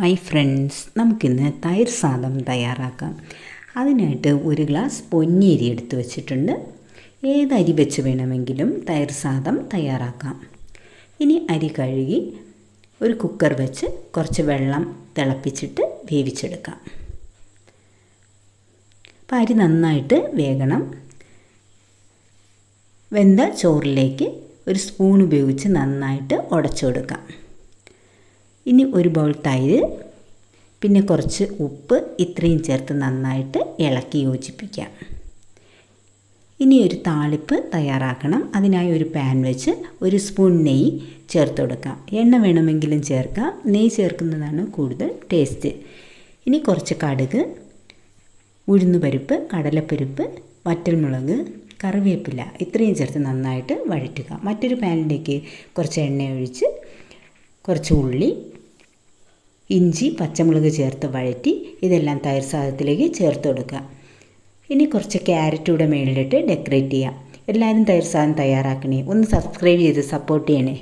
Hi friends നമുക്കിന്ന് തൈര് സാദം തയ്യാറാക്കാം. അതിനായിട്ട് ഒരു ഗ്ലാസ് പൊന്നിയരി എടുത്ത് വെച്ചിട്ടുണ്ട്. ഏത് അരി വെച്ച് വേണമെങ്കിലും തൈര് സാദം തയ്യാറാക്കാം. ഇനി അരി കഴുകി ഒരു കുക്കർ വെച്ച് കുറച്ച് വെള്ളം തിളപ്പിച്ചിട്ട് വേവിച്ചെടുക്കാം. അപ്പം അരി നന്നായിട്ട് വേകണം. വെന്ത ചോറിലേക്ക് ഒരു സ്പൂൺ ഉപയോഗിച്ച് നന്നായിട്ട് ഉടച്ചു കൊടുക്കാം ഇനി ഒരു ബൗൾ തൈര് പിന്നെ കുറച്ച് ഉപ്പ് ഇത്രയും ചേർത്ത് നന്നായിട്ട് ഇളക്കി യോജിപ്പിക്കാം ഇനി ഒരു താളിപ്പ് തയ്യാറാക്കണം. അതിനായി ഒരു പാൻ വെച്ച് ഒരു സ്പൂൺ നെയ്യ് ചേർത്ത് കൊടുക്കാം. എണ്ണ വേണമെങ്കിലും ചേർക്കാം. നെയ്യ് ചേർക്കുന്നതാണ് കൂടുതൽ ടേസ്റ്റ് ഇനി കുറച്ച് കടുക് ഉഴുന്നുപരിപ്പ് കടലപ്പരിപ്പ് വറ്റൽമുളക് കറിവേപ്പില ഇത്രയും ചേർത്ത് നന്നായിട്ട് വഴറ്റുക. മറ്റൊരു പാനിലേക്ക് കുറച്ച് എണ്ണ ഒഴിച്ച് കുറച്ച് ഉള്ളി ഇഞ്ചി പച്ചമുളക് ചേർത്ത് വഴറ്റി ഇതെല്ലാം തൈർ സാധനത്തിലേക്ക് ചേർത്ത് കൊടുക്കുക. ഇനി കുറച്ച് ക്യാരറ്റ് കൂടെ മേളിലിട്ട് ഡെക്കറേറ്റ് ചെയ്യാം എല്ലാവരും തൈർ സാധനം തയ്യാറാക്കണേ. ഒന്ന് സബ്സ്ക്രൈബ് ചെയ്ത് സപ്പോർട്ട് ചെയ്യണേ.